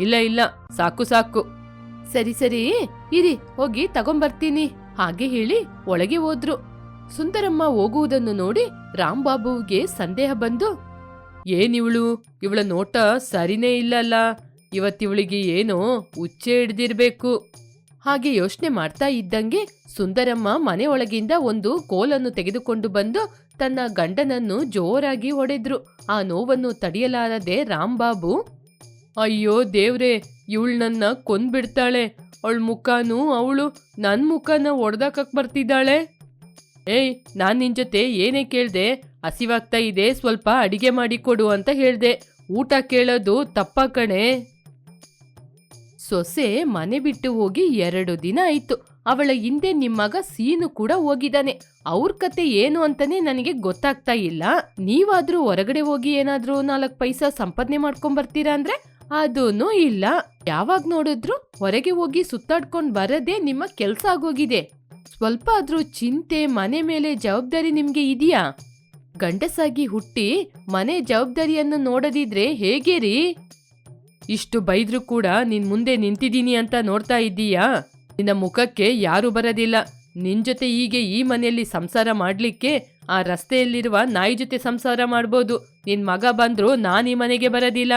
ಇಲ್ಲ ಇಲ್ಲ. ಸಾಕು ಸಾಕು. ಸರಿ ಸರಿ. ಇರಿ, ಹೋಗಿ ತಗೊಂಬರ್ತೀನಿ. ಹಾಗೆ ಹೇಳಿ ಒಳಗೆ ಹೋದ್ರು. ಸುಂದರಮ್ಮ ಹೋಗುವುದನ್ನು ನೋಡಿ ರಾಂಬಾಬುವಿಗೆ ಸಂದೇಹ ಬಂದು ಏನಿವಳು ಇವಳ? ನೋಟ ಸರಿನೇ ಇಲ್ಲಲ್ಲ. ಇವತ್ತಿವಳಿಗೆ ಏನೋ ಉಚ್ಚೆ ಹಿಡ್ದಿರ್ಬೇಕು. ಹಾಗೆ ಯೋಚನೆ ಮಾಡ್ತಾ ಇದ್ದಂಗೆ ಸುಂದರಮ್ಮ ಮನೆ ಒಳಗಿಂದ ಒಂದು ಕೋಲನ್ನು ತೆಗೆದುಕೊಂಡು ಬಂದು ತನ್ನ ಗಂಡನನ್ನು ಜೋರಾಗಿ ಹೊಡೆದ್ರು. ಆ ನೋವನ್ನು ತಡೆಯಲಾರದೆ ರಾಂಬಾಬು ಅಯ್ಯೋ ದೇವ್ರೆ, ಇವಳು ನನ್ನ ಕೊಂದ್ಬಿಡ್ತಾಳೆ. ಅವಳ ಮುಖನೂ ಅವಳು ನನ್ನ ಮುಖನ ಒಡ್ದಾಕಕ್ ಬರ್ತಿದ್ದಾಳೆ. ಏಯ್, ನಾನ್ ನಿನ್ ಜೊತೆ ಏನೇ ಕೇಳ್ದೆ ಹಸಿವಾಗ್ತಾ ಇದೆ, ಸ್ವಲ್ಪ ಅಡಿಗೆ ಮಾಡಿಕೊಡು ಅಂತ ಹೇಳ್ದೆ. ಊಟ ಕೇಳೋದು ತಪ್ಪ ಕಣೆ. ಸೊಸೆ ಮನೆ ಬಿಟ್ಟು ಹೋಗಿ ಎರಡು ದಿನ ಆಯ್ತು. ಅವಳ ಹಿಂದೆ ನಿಮ್ಮಗ ಸೀನು ಕೂಡ ಹೋಗಿದ್ದಾನೆ. ಅವ್ರ ಕತೆ ಏನು ಅಂತಾನೆ ನನಗೆ ಗೊತ್ತಾಗ್ತಾ ಇಲ್ಲ. ನೀವಾದ್ರೂ ಹೊರಗಡೆ ಹೋಗಿ ಏನಾದ್ರೂ ನಾಲ್ಕು ಪೈಸಾ ಸಂಪಾದನೆ ಮಾಡ್ಕೊಂಡ್ ಬರ್ತೀರಾ ಅಂದ್ರೆ? ಅದೂನು ಇಲ್ಲ. ಯಾವಾಗ ನೋಡಿದ್ರು ಹೊರಗೆ ಹೋಗಿ ಸುತ್ತಾಡ್ಕೊಂಡು ಬರದೇ ನಿಮ್ಮ ಕೆಲ್ಸ ಆಗೋಗಿದೆ. ಸ್ವಲ್ಪ ಆದ್ರೂ ಚಿಂತೆ ಮನೆ ಮೇಲೆ ಜವಾಬ್ದಾರಿ ನಿಮ್ಗೆ ಇದೆಯಾ? ಗಂಡಸಾಗಿ ಹುಟ್ಟಿ ಮನೆ ಜವಾಬ್ದಾರಿಯನ್ನು ನೋಡದಿದ್ರೆ ಹೇಗೆ ರೀ ಇಷ್ಟು ಬೈದ್ರೂ ಕೂಡ ನಿನ್ ಮುಂದೆ ನಿಂತಿದ್ದೀನಿ ಅಂತ ನೋಡ್ತಾ ಇದ್ದೀಯಾ? ನಿನ್ನ ಮುಖಕ್ಕೆ ಯಾರು ಬರೋದಿಲ್ಲ. ನಿನ್ ಜೊತೆ ಹೀಗೆ ಈ ಮನೆಯಲ್ಲಿ ಸಂಸಾರ ಮಾಡ್ಲಿಕ್ಕೆ ಆ ರಸ್ತೆಯಲ್ಲಿರುವ ನಾಯಿ ಜೊತೆ ಸಂಸಾರ ಮಾಡ್ಬೋದು. ನಿನ್ ಮಗ ಬಂದ್ರು ನಾನ್ ಈ ಮನೆಗೆ ಬರೋದಿಲ್ಲ.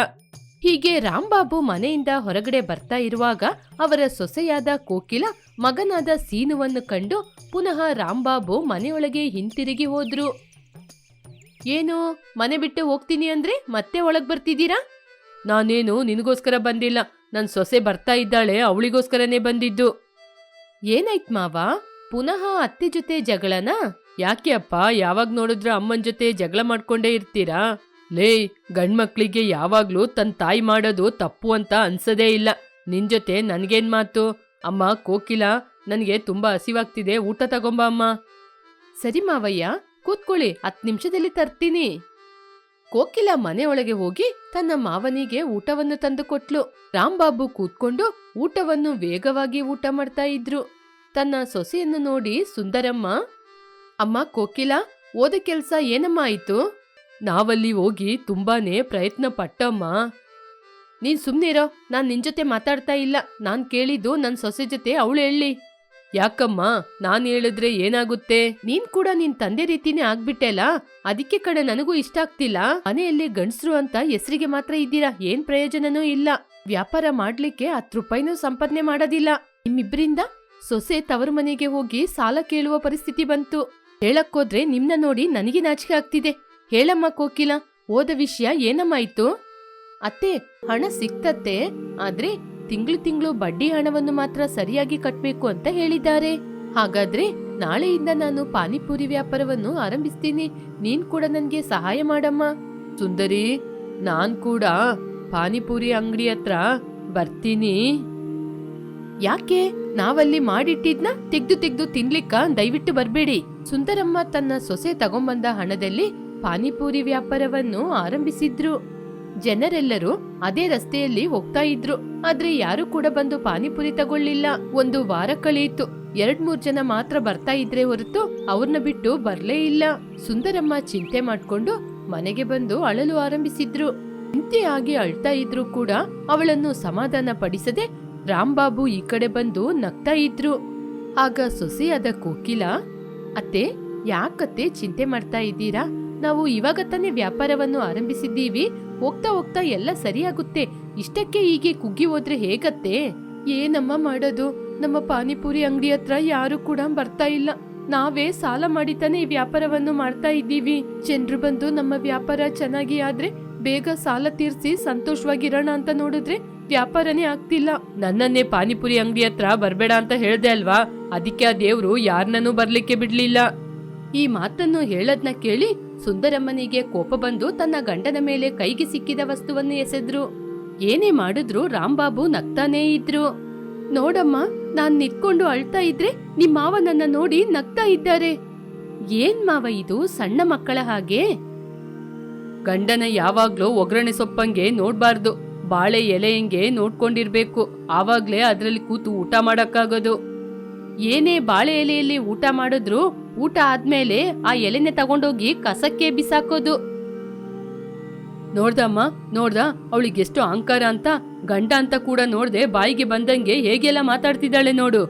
ಹೀಗೆ ರಾಂಬಾಬು ಮನೆಯಿಂದ ಹೊರಗಡೆ ಬರ್ತಾ ಇರುವಾಗ ಅವರ ಸೊಸೆಯಾದ ಕೋಕಿಲ ಮಗನಾದ ಸೀನುವನ್ನು ಕಂಡು ಪುನಃ ರಾಂಬಾಬು ಮನೆಯೊಳಗೆ ಹಿಂತಿರುಗಿ ಹೋದ್ರು. ಏನು? ಮನೆ ಬಿಟ್ಟು ಹೋಗ್ತೀನಿ ಅಂದ್ರೆ ಮತ್ತೆ ಒಳಗ್ ಬರ್ತಿದ್ದೀರಾ? ನಾನೇನು ನಿನಗೋಸ್ಕರ ಬಂದಿಲ್ಲ. ನನ್ ಸೊಸೆ ಬರ್ತಾ ಇದ್ದಾಳೆ, ಅವಳಿಗೋಸ್ಕರನೇ ಬಂದಿದ್ದು. ಏನಾಯ್ತ್ ಮಾವ? ಪುನಃ ಅತ್ತೆ ಜೊತೆ ಜಗಳನಾ? ಯಾಕೆ ಅಪ್ಪ, ಯಾವಾಗ ನೋಡಿದ್ರು ಅಮ್ಮನ್ ಜೊತೆ ಜಗಳ ಮಾಡ್ಕೊಂಡೇ ಇರ್ತೀರಾ? ಲೇ, ಗಂಡ್ಮಕ್ಳಿಗೆ ಯಾವಾಗ್ಲೂ ತನ್ ತಾಯಿ ಮಾಡೋದು ತಪ್ಪು ಅಂತ ಅನ್ಸದೇ ಇಲ್ಲ. ನಿನ್ ಜೊತೆ ನನ್ಗೇನ್ ಮಾತು? ಅಮ್ಮ, ಕೋಕಿಲ, ನನಗೆ ತುಂಬಾ ಹಸಿವಾಗ್ತಿದೆ. ಊಟ ತಗೊಂಬ ಅಮ್ಮ. ಸರಿ ಮಾವಯ್ಯ. ಕೂತ್ಕೊಳ್ಳಿ ಹತ್ ನಿಮಿಷದಲ್ಲಿ ತರ್ತೀನಿ. ಕೋಕಿಲ ಮನೆಯೊಳಗೆ ಹೋಗಿ ತನ್ನ ಮಾವನಿಗೆ ಊಟವನ್ನು ತಂದು ಕೊಟ್ಲು. ರಾಂಬಾಬು ಕೂತ್ಕೊಂಡು ಊಟವನ್ನು ವೇಗವಾಗಿ ಊಟ ಮಾಡ್ತಾ ಇದ್ರು. ತನ್ನ ಸೊಸೆಯನ್ನು ನೋಡಿ ಸುಂದರಮ್ಮ, ಅಮ್ಮ ಕೋಕಿಲ ಓದ ಕೆಲ್ಸ ಏನಮ್ಮ ಆಯ್ತು? ನಾವಲ್ಲಿ ಹೋಗಿ ತುಂಬಾನೇ ಪ್ರಯತ್ನ ಪಟ್ಟಮ್ಮ. ನೀನ್ ಸುಮ್ನಿರೋ, ನಾನ್ ನಿನ್ ಜೊತೆ ಮಾತಾಡ್ತಾ ಇಲ್ಲ. ನಾನ್ ಕೇಳಿದ್ದು ನನ್ ಸೊಸೆ ಜೊತೆ ಅವಳು ಹೇಳಿ. ಯಾಕಮ್ಮ, ನಾನ್ ಹೇಳಿದ್ರೆ ಏನಾಗುತ್ತೆ? ನೀನ್ ಕೂಡ ನಿನ್ ತಂದೆ ರೀತಿನೇ ಆಗ್ಬಿಟ್ಟೆಲ್ಲ ಅದಕ್ಕೆ ಕಡೆ ನನಗೂ ಇಷ್ಟ ಆಗ್ತಿಲ್ಲ. ಮನೆಯಲ್ಲಿ ಗಂಡಸ್ರು ಅಂತ ಹೆಸರಿಗೆ ಮಾತ್ರ ಇದ್ದೀರಾ? ಏನ್ ಪ್ರಯೋಜನನೂ ಇಲ್ಲ. ವ್ಯಾಪಾರ ಮಾಡ್ಲಿಕ್ಕೆ ಹತ್ತು ರೂಪಾಯಿನೂ ಸಂಪಾದನೆ ಮಾಡೋದಿಲ್ಲ. ನಿಮ್ಮಿಬ್ಬರಿಂದ ಸೊಸೆ ತವರ ಮನೆಗೆ ಹೋಗಿ ಸಾಲ ಕೇಳುವ ಪರಿಸ್ಥಿತಿ ಬಂತು. ಹೇಳಕ್ಕೋದ್ರೆ ನಿಮ್ನ ನೋಡಿ ನನಗೆ ನಾಚಿಕೆ ಆಗ್ತಿದೆ. ಹೇಳಮ್ಮ ಕೋಕಿಲ ಓದ ವಿಷಯ ಏನಮ್ಮ ಆಯ್ತು? ಅತ್ತೆ, ಹಣ ಸಿಕ್ತತ್ತೆ, ಆದ್ರೆ ತಿಂಗಳು ತಿಂಗಳು ಬಡ್ಡಿ ಹಣವನ್ನು ಮಾತ್ರ ಸರಿಯಾಗಿ ಕಟ್ಟಬೇಕು ಅಂತ ಹೇಳಿದ್ದಾರೆ. ಹಾಗಾದ್ರೆ ನಾಳೆಯಿಂದ ನಾನು ಪಾನಿಪುರಿ ವ್ಯಾಪಾರವನ್ನು ಆರಂಭಿಸ್ತೀನಿ. ನೀನ್ ಕೂಡ ನನ್ಗೆ ಸಹಾಯ ಮಾಡಮ್ಮ. ಸುಂದರಿ, ನಾನ್ ಕೂಡ ಪಾನಿಪುರಿ ಅಂಗಡಿ ಹತ್ರ ಬರ್ತೀನಿ. ಯಾಕೆ? ನಾವಲ್ಲಿ ಮಾಡಿಟ್ಟಿದ್ನ ತೆಗ್ದು ತೆಗ್ದು ತಿನ್ಲಿಕ್ಕ? ದಯವಿಟ್ಟು ಬರ್ಬೇಡಿ. ಸುಂದರಮ್ಮ ತನ್ನ ಸೊಸೆ ತಗೊಂಬಂದ ಹಣದಲ್ಲಿ ಪಾನಿಪುರಿ ವ್ಯಾಪಾರವನ್ನು ಆರಂಭಿಸಿದ್ರು. ಜನರೆಲ್ಲರೂ ಅದೇ ರಸ್ತೆಯಲ್ಲಿ ಹೋಗ್ತಾ ಇದ್ರು. ಆದ್ರೆ ಯಾರು ಕೂಡ ಬಂದು ಪಾನಿಪುರಿ ತಗೊಳ್ಳಿಲ್ಲ. ಒಂದು ವಾರ ಕಳೆಯಿತು ಎರಡ್ ಮೂರ್ ಜನ ಮಾತ್ರ ಬರ್ತಾ ಇದ್ರೆ ಹೊರತು ಅವ್ರನ್ನ ಬಿಟ್ಟು ಬರ್ಲೇ ಇಲ್ಲ. ಸುಂದರಮ್ಮ ಚಿಂತೆ ಮಾಡ್ಕೊಂಡು ಮನೆಗೆ ಬಂದು ಅಳಲು ಆರಂಭಿಸಿದ್ರು. ಚಿಂತೆಯಾಗಿ ಅಳ್ತಾ ಇದ್ರು ಕೂಡ ಅವಳನ್ನು ಸಮಾಧಾನ ಪಡಿಸದೆ ರಾಂಬಾಬು ಈ ಕಡೆ ಬಂದು ನಗ್ತಾ ಇದ್ರು. ಆಗ ಸೊಸೆಯಾದ ಕೋಕಿಲ, ಅತ್ತೆ, ಯಾಕತ್ತೆ ಚಿಂತೆ ಮಾಡ್ತಾ ಇದ್ದೀರಾ? ನಾವು ಇವಾಗ ತಾನೇ ವ್ಯಾಪಾರವನ್ನು ಆರಂಭಿಸಿದ್ದೀವಿ. ಹೋಗ್ತಾ ಹೋಗ್ತಾ ಎಲ್ಲ ಸರಿಯಾಗುತ್ತೆ. ಇಷ್ಟಕ್ಕೆ ಹೀಗೆ ಕುಗ್ಗಿ ಹೋದ್ರೆ ಹೇಗತ್ತೆ? ಏನಮ್ಮ ಮಾಡೋದು? ನಮ್ಮ ಪಾನಿಪುರಿ ಅಂಗಡಿ ಹತ್ರ ಯಾರು ಕೂಡ ಬರ್ತಾ ಇಲ್ಲ. ನಾವೇ ಸಾಲ ಮಾಡಿ ತಾನೆ ಈ ವ್ಯಾಪಾರವನ್ನು ಮಾಡ್ತಾ ಇದ್ದೀವಿ. ಜನರು ಬಂದು ನಮ್ಮ ವ್ಯಾಪಾರ ಚೆನ್ನಾಗಿ ಆದ್ರೆ ಬೇಗ ಸಾಲ ತೀರ್ಸಿ ಸಂತೋಷವಾಗಿರೋಣ ಅಂತ ನೋಡಿದ್ರೆ ವ್ಯಾಪಾರನೇ ಆಗ್ತಿಲ್ಲ. ನನ್ನನ್ನೇ ಪಾನಿಪುರಿ ಅಂಗಡಿ ಹತ್ರ ಬರಬೇಡ ಅಂತ ಹೇಳ್ದೆ ಅಲ್ವಾ? ಅದಕ್ಕೆ ಆ ದೇವ್ರು ಯಾರನ್ನೂ ಬರ್ಲಿಕ್ಕೆ ಬಿಡ್ಲಿಲ್ಲ. ಈ ಮಾತನ್ನು ಹೇಳದ್ನ ಕೇಳಿ ಸುಂದರಮ್ಮನಿಗೆ ಕೋಪ ಬಂದು ತನ್ನ ಗಂಡನ ಮೇಲೆ ಕೈಗೆ ಸಿಕ್ಕಿದ ವಸ್ತುವನ್ನು ಎಸೆದ್ರು. ಏನೇ ಮಾಡಿದ್ರು ರಾಂಬಾಬು ನಗ್ತಾನೇ ಇದ್ರು. ನೋಡಮ್ಮ, ನಾನ್ ನಿತ್ಕೊಂಡು ಅಳ್ತಾ ಇದ್ರೆ ನಿಮ್ಮ ಮಾವ ನನ್ನ ನೋಡಿ ನಗ್ತಾ ಇದ್ದಾರೆ. ಏನ್ ಮಾವ ಇದು, ಸಣ್ಣ ಮಕ್ಕಳ ಹಾಗೆ? ಗಂಡನ ಯಾವಾಗ್ಲೂ ಒಗ್ಗರಣೆ ಸೊಪ್ಪಂಗೆ ನೋಡ್ಬಾರ್ದು. ಬಾಳೆ ಎಲೆಯಂಗೆ ನೋಡ್ಕೊಂಡಿರ್ಬೇಕು. ಆವಾಗ್ಲೇ ಅದ್ರಲ್ಲಿ ಕೂತು ಊಟ ಮಾಡಕ್ಕಾಗೋದು. ಏನೇ ಬಾಳೆ ಎಲೆಯಲ್ಲಿ ಊಟ ಮಾಡಿದ್ರು ಊಟ ಆದ್ಮೇಲೆ ಆ ಎಲೆನೆ ತಗೊಂಡೋಗಿ ಕಸಕ್ಕೆ ಬಿಸಾಕೋದು. ನೋಡ್ದಮ್ಮ, ನೋಡ್ದ? ಅವಳಿಗೆಷ್ಟು ಅಹಂಕಾರ ಅಂತ, ಗಂಡ ಅಂತ ಕೂಡ ನೋಡ್ದೆ ಬಾಯಿಗೆ ಬಂದಂಗೆ ಹೇಗೆಲ್ಲ ಮಾತಾಡ್ತಿದ್ದಾಳೆ ನೋಡು.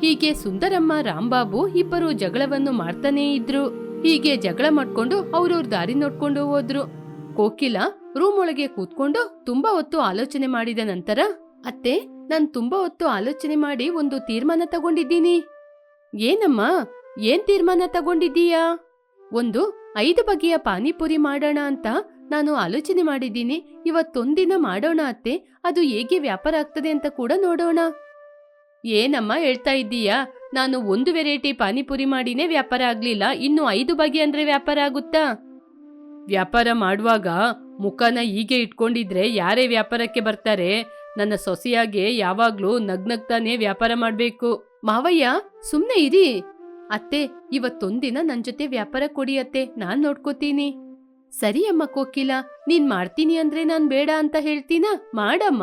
ಹೀಗೆ ಸುಂದರಮ್ಮ ರಾಂಬಾಬು ಇಬ್ಬರು ಜಗಳವನ್ನು ಮಾಡ್ತಾನೇ ಇದ್ರು. ಹೀಗೆ ಜಗಳ ಮಾಡ್ಕೊಂಡು ಅವ್ರವ್ರ ದಾರಿ ನೋಡ್ಕೊಂಡು ಹೋದ್ರು. ಕೋಕಿಲ ರೂಮ್ ಒಳಗೆ ಕೂತ್ಕೊಂಡು ತುಂಬಾ ಹೊತ್ತು ಆಲೋಚನೆ ಮಾಡಿದ ನಂತರ, ಅತ್ತೆ, ನಾನ್ ತುಂಬಾ ಹೊತ್ತು ಆಲೋಚನೆ ಮಾಡಿ ಒಂದು ತೀರ್ಮಾನ ತಗೊಂಡಿದ್ದೀನಿ. ಏನಮ್ಮ? ಏನ್ ತೀರ್ಮಾನ ತಗೊಂಡಿದ್ದೀಯಾ? ಒಂದು, ಐದು ಬಗೆಯ ಪಾನಿಪುರಿ ಮಾಡೋಣ ಅಂತ ನಾನು ಆಲೋಚನೆ ಮಾಡಿದ್ದೀನಿ. ಇವತ್ತೊಂದಿನ ಮಾಡೋಣ ಅತ್ತೆ. ಅದು ಹೇಗೆ ವ್ಯಾಪಾರ ಆಗ್ತದೆ ಅಂತ ಕೂಡ ನೋಡೋಣ. ಏನಮ್ಮ ಹೇಳ್ತಾ ಇದ್ದೀಯಾ? ನಾನು ಒಂದು ವೆರೈಟಿ ಪಾನಿಪುರಿ ಮಾಡಿನೇ ವ್ಯಾಪಾರ ಆಗ್ಲಿಲ್ಲ. ಇನ್ನು ಐದು ಬಗೆ ಅಂದ್ರೆ ವ್ಯಾಪಾರ ಆಗುತ್ತಾ? ವ್ಯಾಪಾರ ಮಾಡುವಾಗ ಮುಖನ ಹೀಗೆ ಇಟ್ಕೊಂಡಿದ್ರೆ ಯಾರೇ ವ್ಯಾಪಾರಕ್ಕೆ ಬರ್ತಾರೆ? ನನ್ನ ಸೊಸೆಯಾಗೆ ಯಾವಾಗ್ಲೂ ನಗ್ನಗ್ತಾನೆ ವ್ಯಾಪಾರ ಮಾಡ್ಬೇಕು. ಮಾವಯ್ಯ, ಸುಮ್ನೆ ಇರಿ. ಅತ್ತೆ, ಇವತ್ತೊಂದಿನ ನನ್ ಜೊತೆ ವ್ಯಾಪಾರ ಕೊಡಿ ಅತ್ತೆ, ನಾನ್ ನೋಡ್ಕೋತೀನಿ. ಸರಿ ಅಮ್ಮ ಕೋಕಿಲ, ನೀನ್ ಮಾಡ್ತೀನಿ ಅಂದ್ರೆ ನಾನ್ ಬೇಡ ಅಂತ ಹೇಳ್ತೀನ? ಮಾಡಮ್ಮ.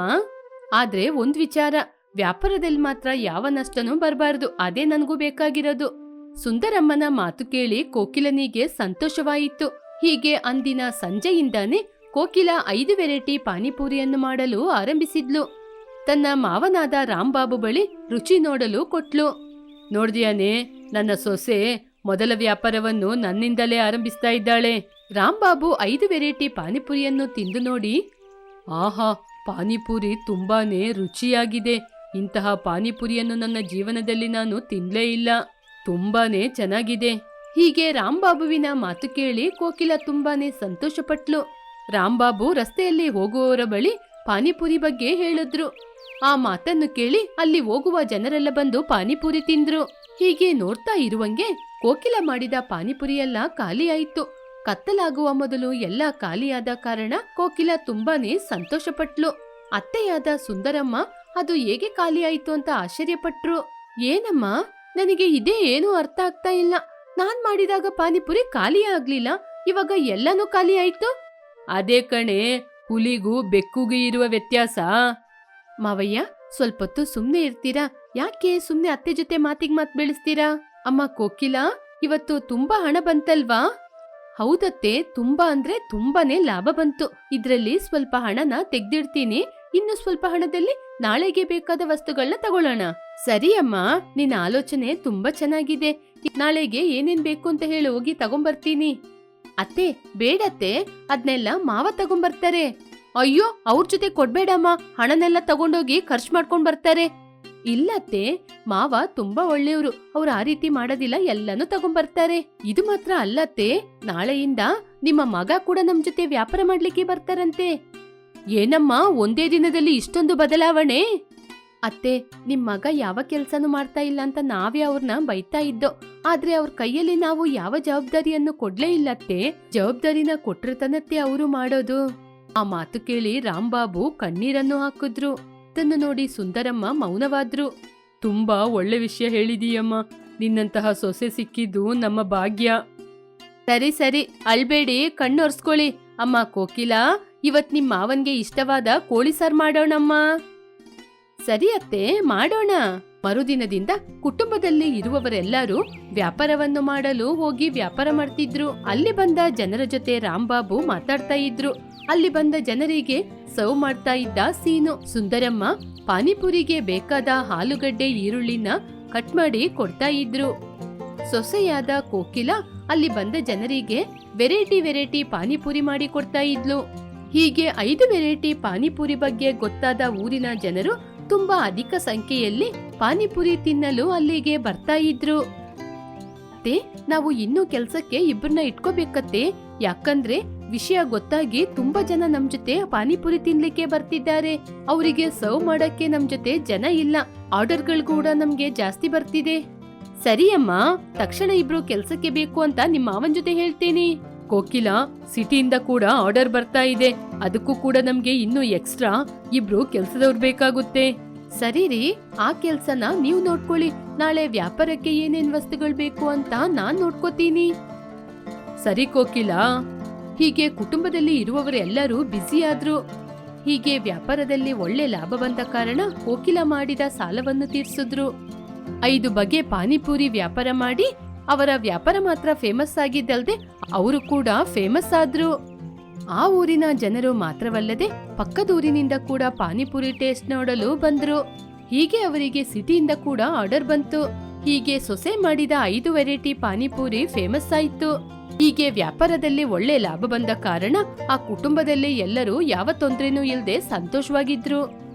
ಆದ್ರೆ ಒಂದ್ ವಿಚಾರ ವ್ಯಾಪಾರದಲ್ಲಿ ಮಾತ್ರ ಯಾವ ನಷ್ಟನೂ ಬರಬಾರದು, ಅದೇ ನನಗೂ ಬೇಕಾಗಿರೋದು. ಸುಂದರಮ್ಮನ ಮಾತು ಕೇಳಿ ಕೋಕಿಲನಿಗೆ ಸಂತೋಷವಾಯಿತು. ಹೀಗೆ ಅಂದಿನ ಸಂಜೆಯಿಂದಾನೇ ಕೋಕಿಲ ಐದು ವೆರೈಟಿ ಪಾನಿಪುರಿಯನ್ನು ಮಾಡಲು ಆರಂಭಿಸಿದ್ಲು. ತನ್ನ ಮಾವನಾದ ರಾಂಬಾಬು ಬಳಿ ರುಚಿ ನೋಡಲು ಕೊಟ್ಲು. ನೋಡ್ದಿಯಾನೆ ನನ್ನ ಸೊಸೆ ಮೊದಲ ವ್ಯಾಪಾರವನ್ನು ನನ್ನಿಂದಲೇ ಆರಂಭಿಸ್ತಾ ಇದ್ದಾಳೆ. ರಾಂಬಾಬು ಐದು ವೆರೈಟಿ ಪಾನಿಪುರಿಯನ್ನು ತಿಂದು ನೋಡಿ, ಆಹಾ, ಪಾನಿಪುರಿ ತುಂಬಾನೇ ರುಚಿಯಾಗಿದೆ. ಇಂತಹ ಪಾನಿಪುರಿಯನ್ನು ನನ್ನ ಜೀವನದಲ್ಲಿ ನಾನು ತಿನ್ಲೇ ಇಲ್ಲ. ತುಂಬಾನೇ ಚೆನ್ನಾಗಿದೆ. ಹೀಗೆ ರಾಂಬಾಬುವಿನ ಮಾತು ಕೇಳಿ ಕೋಕಿಲ ತುಂಬಾನೇ ಸಂತೋಷಪಟ್ಲು. ರಾಂಬಾಬು ರಸ್ತೆಯಲ್ಲಿ ಹೋಗುವವರ ಬಳಿ ಪಾನಿಪುರಿ ಬಗ್ಗೆ ಹೇಳಿದ್ರು. ಆ ಮಾತನ್ನು ಕೇಳಿ ಅಲ್ಲಿ ಹೋಗುವ ಜನರೆಲ್ಲ ಬಂದು ಪಾನಿಪುರಿ ತಿಂದ್ರು. ಹೀಗೆ ನೋಡ್ತಾ ಇರುವಂಗೆ ಕೋಕಿಲ ಮಾಡಿದ ಪಾನಿಪುರಿಯೆಲ್ಲ ಖಾಲಿಯಾಯಿತು. ಕತ್ತಲಾಗುವ ಮೊದಲು ಎಲ್ಲ ಖಾಲಿಯಾದ ಕಾರಣ ಕೋಕಿಲ ತುಂಬಾನೇ ಸಂತೋಷಪಟ್ಲು. ಅತ್ತೆಯಾದ ಸುಂದರಮ್ಮ, ಅದು ಹೇಗೆ ಖಾಲಿಯಾಯಿತು ಅಂತ ಆಶ್ಚರ್ಯಪಟ್ರು. ಏನಮ್ಮ, ನನಗೆ ಇದೇ ಏನೂ ಅರ್ಥ ಆಗ್ತಾ ಇಲ್ಲ. ನಾನ್ ಮಾಡಿದಾಗ ಪಾನಿಪುರಿ ಖಾಲಿಯೇ ಆಗ್ಲಿಲ್ಲ, ಇವಾಗ ಎಲ್ಲನೂ ಖಾಲಿ ಆಯ್ತು? ಅದೇ ಕಣೆ, ಹುಲಿಗೂ ಬೆಕ್ಕುಗೂ ಇರುವ ವ್ಯತ್ಯಾಸ. ಮಾವಯ್ಯ ಸ್ವಲ್ಪೊತ್ತು ಸುಮ್ನೆ ಇರ್ತೀರಾ? ಯಾಕೆ ಸುಮ್ನೆ ಅತ್ತೆ ಜೊತೆ ಮಾತಿಗೆ ಮಾತ್ ಬೆಳೆಸ್ತೀರಾ? ಅಮ್ಮ ಕೋಕಿಲ, ಇವತ್ತು ತುಂಬಾ ಹಣ ಬಂತಲ್ವಾ? ಹೌದತ್ತೆ, ತುಂಬಾ ಅಂದ್ರೆ ತುಂಬಾನೇ ಲಾಭ ಬಂತು. ಇದ್ರಲ್ಲಿ ಸ್ವಲ್ಪ ಹಣನ ತೆಗ್ದಿಡ್ತೀನಿ. ಇನ್ನು ಸ್ವಲ್ಪ ಹಣದಲ್ಲಿ ನಾಳೆಗೆ ಬೇಕಾದ ವಸ್ತುಗಳನ್ನ ತಗೊಳ್ಳೋಣ. ಸರಿ ಅಮ್ಮ, ನಿನ್ನ ಆಲೋಚನೆ ತುಂಬಾ ಚೆನ್ನಾಗಿದೆ. ನಾಳೆಗೆ ಏನೇನ್ ಬೇಕು ಅಂತ ಹೇಳಿ ಹೋಗಿ ತಗೊಂಬರ್ತೀನಿ. ಅತ್ತೆ, ಬೇಡತ್ತೆ. ಅದ್ನೆಲ್ಲ ಮಾವ ತಗೊಂಬರ್ತಾರೆ. ಅಯ್ಯೋ, ಅವ್ರ ಜೊತೆ ಕೊಡ್ಬೇಡಮ್ಮ. ಹಣನೆಲ್ಲ ತಗೊಂಡೋಗಿ ಖರ್ಚು ಮಾಡ್ಕೊಂಡ್ ಬರ್ತಾರೆ. ಇಲ್ಲತ್ತೆ, ಮಾವ ತುಂಬಾ ಒಳ್ಳೆಯವರು. ಅವ್ರು ಆ ರೀತಿ ಮಾಡೋದಿಲ್ಲ, ಎಲ್ಲಾನು ತಗೊಂಬರ್ತಾರೆ. ಇದು ಮಾತ್ರ ಅಲ್ಲತ್ತೆ, ನಾಳೆಯಿಂದ ನಿಮ್ಮ ಮಗ ಕೂಡ ನಮ್ ಜೊತೆ ವ್ಯಾಪಾರ ಮಾಡ್ಲಿಕ್ಕೆ ಬರ್ತಾರಂತೆ. ಏನಮ್ಮ, ಒಂದೇ ದಿನದಲ್ಲಿ ಇಷ್ಟೊಂದು ಬದಲಾವಣೆ? ಅತ್ತೆ, ನಿಮ್ ಮಗ ಯಾವ ಕೆಲ್ಸನೂ ಮಾಡ್ತಾ ಇಲ್ಲ ಅಂತ ನಾವೇ ಅವ್ರನ್ನ ಬೈತಾ ಇದ್ದೋ, ಆದ್ರೆ ಅವ್ರ ಕೈಯಲ್ಲಿ ನಾವು ಯಾವ ಜವಾಬ್ದಾರಿಯನ್ನು ಕೊಡ್ಲೇ ಇಲ್ಲತ್ತೆ. ಜವಾಬ್ದಾರಿನ ಕೊಟ್ಟಿರ್ತಾನತ್ತೆ ಅವರು ಮಾಡೋದು. ಆ ಮಾತು ಕೇಳಿ ರಾಂಬಾಬು ಕಣ್ಣೀರನ್ನು ಹಾಕಿದ್ರು. ತನ್ನ ನೋಡಿ ಸುಂದರಮ್ಮ ಮೌನವಾದ್ರು. ತುಂಬಾ ಒಳ್ಳೆ ವಿಷಯ ಹೇಳಿದೀಯಮ್ಮ. ನಿನ್ನಂತಹ ಸೊಸೆ ಸಿಕ್ಕಿದ್ದು ನಮ್ಮ ಭಾಗ್ಯ. ಸರಿ ಸರಿ. ಅಲ್ಬೇಡಿ ಕಣ್ಣೊರ್ಸ್ಕೊಳ್ಳಿ. ಅಮ್ಮ ಕೋಕಿಲ, ಇವತ್ ನಿಮ್ ಮಾವನ್ಗೆ ಇಷ್ಟವಾದ ಕೋಳಿ ಸಾರ್ ಮಾಡೋಣಮ್ಮ. ಸರಿ ಅತ್ತೆ, ಮಾಡೋಣ. ಮರುದಿನದಿಂದ ಕುಟುಂಬದಲ್ಲಿ ಇರುವವರೆಲ್ಲರೂ ವ್ಯಾಪಾರವನ್ನು ಮಾಡಲು ಹೋಗಿ ವ್ಯಾಪಾರ ಮಾಡ್ತಿದ್ರು. ಅಲ್ಲಿ ಬಂದ ಜನರ ಜೊತೆ ರಾಮ್ಬಾಬು ಮಾತಾಡ್ತಾ ಇದ್ರು. ಅಲ್ಲಿ ಬಂದ ಜನರಿಗೆ ಸರ್ವ್ ಮಾಡ್ತಾ ಇದ್ದ ಸೀನು ಸುಂದರಮ್ಮ ಪಾನಿಪುರಿಗೆ ಬೇಕಾದ ಆಲೂಗಡ್ಡೆ ಈರುಳ್ಳಿನ ಕಟ್ ಮಾಡಿ ಕೊಡ್ತಾ ಇದ್ರು. ಸೊಸೆಯಾದ ಕೋಕಿಲ ಅಲ್ಲಿ ಬಂದ ಜನರಿಗೆ ವೆರೈಟಿ ವೆರೈಟಿ ಪಾನಿಪುರಿ ಮಾಡಿ ಕೊಡ್ತಾ ಇದ್ಲು. ಹೀಗೆ ಐದು ವೆರೈಟಿ ಪಾನಿಪುರಿ ಬಗ್ಗೆ ಗೊತ್ತಾದ ಊರಿನ ಜನರು ತುಂಬಾ ಅಧಿಕ ಸಂಖ್ಯೆಯಲ್ಲಿ ಪಾನಿಪುರಿ ತಿನ್ನಲು ಅಲ್ಲಿಗೆ ಬರ್ತಾ ಇದ್ರು. ನಾವು ಇನ್ನೂ ಕೆಲ್ಸಕ್ಕೆ ಇಬ್ಬರನ್ನ ಇಟ್ಕೋಬೇಕತ್ತೆ. ಯಾಕಂದ್ರೆ ವಿಷಯ ಗೊತ್ತಾಗಿ ತುಂಬಾ ಜನ ನಮ್ ಜೊತೆ ಪಾನಿಪುರಿ ತಿನ್ಲಿಕ್ಕೆ ಬರ್ತಿದ್ದಾರೆ. ಅವರಿಗೆ ಸರ್ವ್ ಮಾಡಕ್ಕೆ ನಮ್ ಜೊತೆ ಜನ ಇಲ್ಲ. ಆರ್ಡರ್ಗಳು ಕೂಡ ನಮ್ಗೆ ಜಾಸ್ತಿ ಬರ್ತಿದೆ. ಸರಿ ಅಮ್ಮ, ತಕ್ಷಣ ಇಬ್ರು ಕೆಲ್ಸಕ್ಕೆ ಬೇಕು ಅಂತ ನಿಮ್ಮ ಮಾವನ್ ಜೊತೆ ಹೇಳ್ತೀನಿ. ಕೋಕಿಲ, ಸಿಟಿಯಿಂದ ಕೂಡ ಆರ್ಡರ್ ಬರ್ತಾ ಇದೆ. ಅದಕ್ಕೂ ಕೂಡ ನಮ್ಗೆ ಇನ್ನು ಎಕ್ಸ್ಟ್ರಾ ಇಬ್ರು ಕೆಲ್ಸದವ್ರು ಬೇಕಾಗುತ್ತೆ. ಸರಿ ರೀ, ಆ ಕೆಲ್ಸನ ನೀವು ನೋಡ್ಕೊಳ್ಳಿ. ನಾಳೆ ವ್ಯಾಪಾರಕ್ಕೆ ಏನೇನ್ ವಸ್ತುಗಳು ಬೇಕು ಅಂತ ನಾನ್ ನೋಡ್ಕೋತೀನಿ. ಸರಿ ಕೋಕಿಲ. ಹೀಗೆ ಕುಟುಂಬದಲ್ಲಿ ಇರುವವರೆಲ್ಲರೂ ಬ್ಯುಸಿಯಾದ್ರು. ಹೀಗೆ ವ್ಯಾಪಾರದಲ್ಲಿ ಒಳ್ಳೆ ಲಾಭ ಬಂದ ಕಾರಣ ಕೋಕಿಲ ಮಾಡಿದ ಸಾಲವನ್ನು ತೀರಿಸಿದ್ರು. ಐದು ಬಗೆ ಪಾನಿಪುರಿ ವ್ಯಾಪಾರ ಮಾಡಿ ಅವರ ವ್ಯಾಪಾರ ಮಾತ್ರ ಫೇಮಸ್ ಆಗಿದ್ದಲ್ದೆ ಅವರು ಕೂಡ ಫೇಮಸ್ ಆದ್ರು. ಆ ಊರಿನ ಜನರು ಮಾತ್ರವಲ್ಲದೆ ಪಕ್ಕದೂರಿನಿಂದ ಕೂಡ ಪಾನಿಪುರಿ ಟೇಸ್ಟ್ ನೋಡಲು ಬಂದ್ರು. ಹೀಗೆ ಅವರಿಗೆ ಸಿಟಿಯಿಂದ ಕೂಡ ಆರ್ಡರ್ ಬಂತು. ಹೀಗೆ ಸೊಸೆ ಮಾಡಿದ ಐದು ವೆರೈಟಿ ಪಾನಿಪುರಿ ಫೇಮಸ್ ಆಯ್ತು. ಹೀಗೆ ವ್ಯಾಪಾರದಲ್ಲಿ ಒಳ್ಳೆ ಲಾಭ ಬಂದ ಕಾರಣ ಆ ಕುಟುಂಬದಲ್ಲಿ ಎಲ್ಲರೂ ಯಾವ ತೊಂದರೆನೂ ಇಲ್ಲದೆ ಸಂತೋಷವಾಗಿದ್ರು.